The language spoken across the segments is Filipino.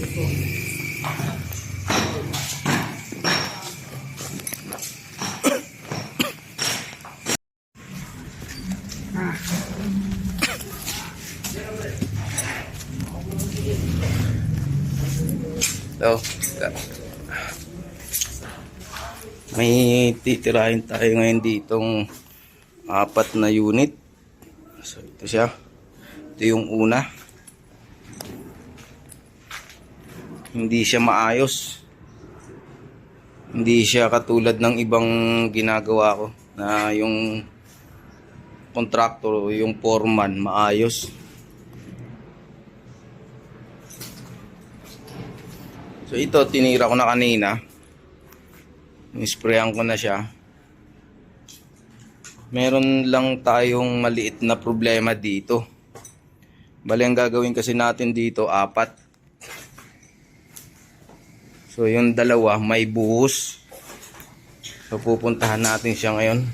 So, may titirahin tayo ngayon ditong apat na unit. So, ito siya. Ito yung una. Hindi siya maayos. Hindi siya katulad ng ibang ginagawa ko na yung contractor yung foreman maayos. So ito, tinira ko na kanina. Nisprayan ko na siya. Meron lang tayong maliit na problema dito. Bali, ang gagawin kasi natin dito, apat. So yung dalawa, may buhos. So pupuntahan natin siya ngayon.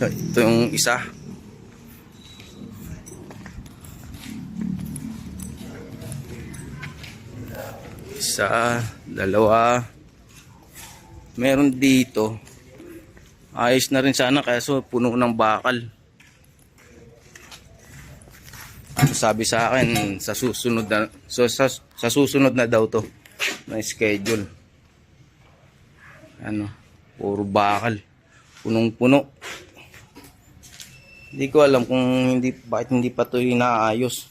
So ito yung isa. Isa, dalawa. Meron dito. Ayos na rin sana kaso puno ng bakal. Sabi sa akin sa susunod na so, sa, sa susunod na daw to na schedule. Ano, puro bakal. Punong-puno. Hindi ko alam kung hindi bakit hindi pa to inaayos.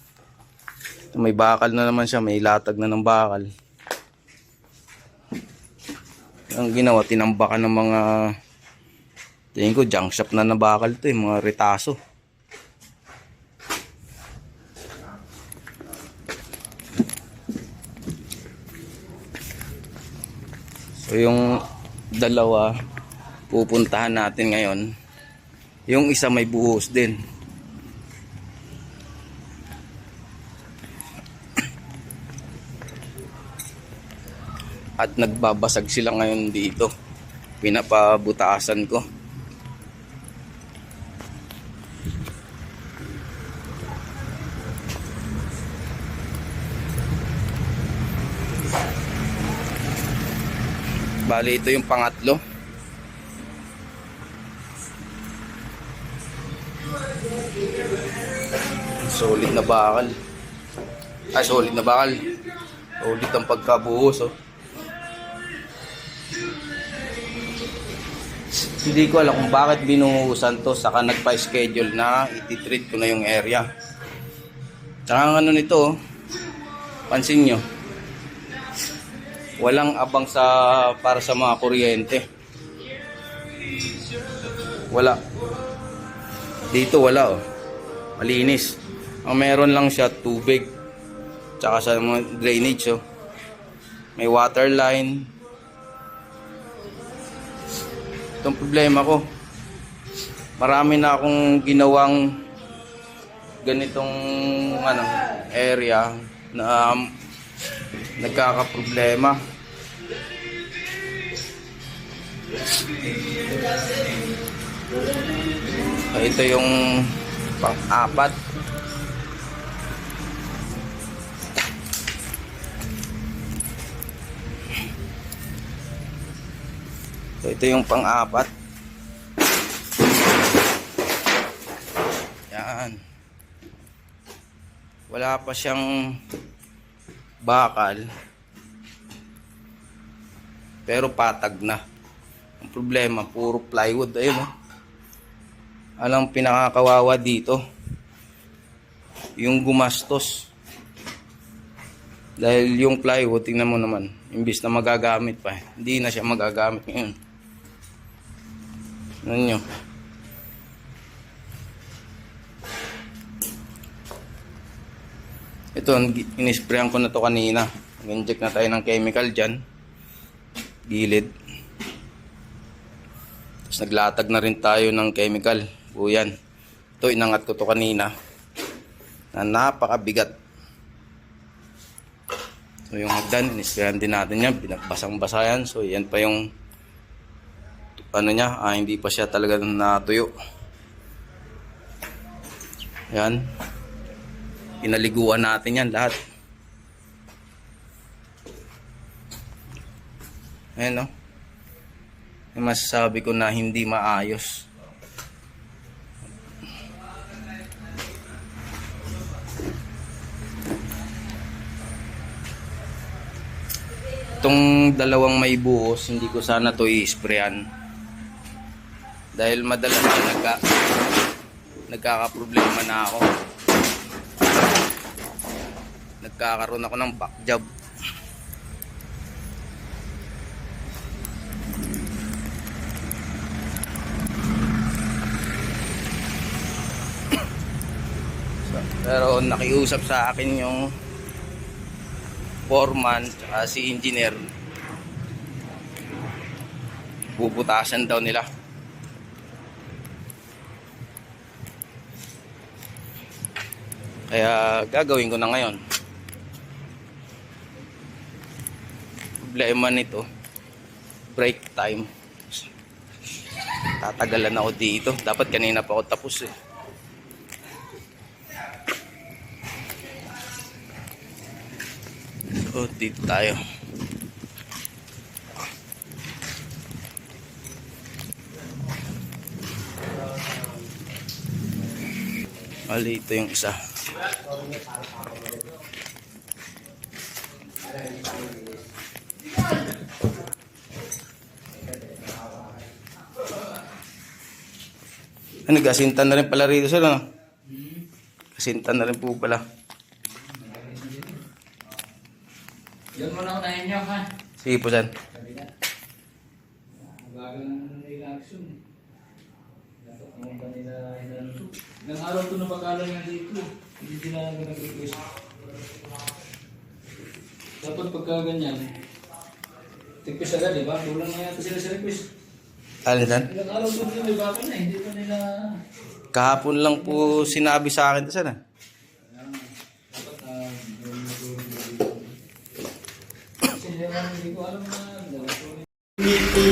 May bakal na naman siya, may latag na ng bakal ang ginawa, tinambakan ng mga tingin ko, junk shop na nabakal to, yung mga retaso. So yung dalawa, pupuntahan natin ngayon. Yung isa may buhos din. at nagbabasag sila ngayon dito pinapabutasan ko bali ito yung pangatlo. Solid na bakal. Ay solid na bakal. Solid ang pagkabuhos oh. Hindi ko alam kung bakit binuhusan to saka nagpa-schedule na ititreat ko na yung area. Tsaka ang ano nito, oh, pansin nyo, walang abang sa para sa mga kuryente. Wala. Dito wala oh. Malinis. Ang meron lang siya tubig. Tsaka sa mga drainage oh. May water line, itong problema ko marami na akong ginawang ganitong ano area na um, nagkakaproblema so, ito yung pang-apat So ito yung pang-apat. Yan. Wala pa siyang bakal. Pero patag na. Ang problema, puro plywood. Ayun oh. Alang pinakakawawa dito. Yung gumastos. Dahil yung plywood, tingnan mo naman, imbis na magagamit pa, hindi na siya magagamit ngayon. Ano nyo? Ito, inisprayan ko na to kanina. Nag-inject na tayo ng chemical dyan. Gilid. Tapos naglatag na rin tayo ng chemical. O yan. Ito, inangat ko to kanina. Na napakabigat. So yung hagdan, inisprayan din natin yan. Binabasang-basa yan. So yan pa yung ano niya, ah, hindi pa siya talaga natuyo. Yan. Pinaliguan natin yan lahat. Ayan no. Yung masasabi ko na hindi maayos. Itong dalawang may buhos, hindi ko sana to i-sprayan. Dahil madalas na nagka, nagkakaproblema na ako. Nagkakaroon ako ng back job. Pero nakiusap sa akin yung foreman at si engineer. Bubutasan daw nila. Kaya gagawin ko na ngayon. Problema nito, break time. Tatagalan ako dito. Dapat kanina pa ako tapos eh. So, dito tayo. Mali ito yung isa. Ano, gasintan na rin pala rito sir, ano? Gasintan na rin po pala. Yun muna unahin niyo ha. Sige po, sir. Bagal ng reaction. Dapat naman ba nila inanto. Nang araw ko na pagkala nga dito. Hindi sila nag-request. Dapat pagka ganyan request agad, di ba? Kulang na yata sila sa request. Alinan? Ilang araw doon yun, di ba? Kaya hindi pa nila... Kahapon lang po sinabi sa akin. Saan na? Dapat, ah, gawin na hindi ko alam na dapat gawin. If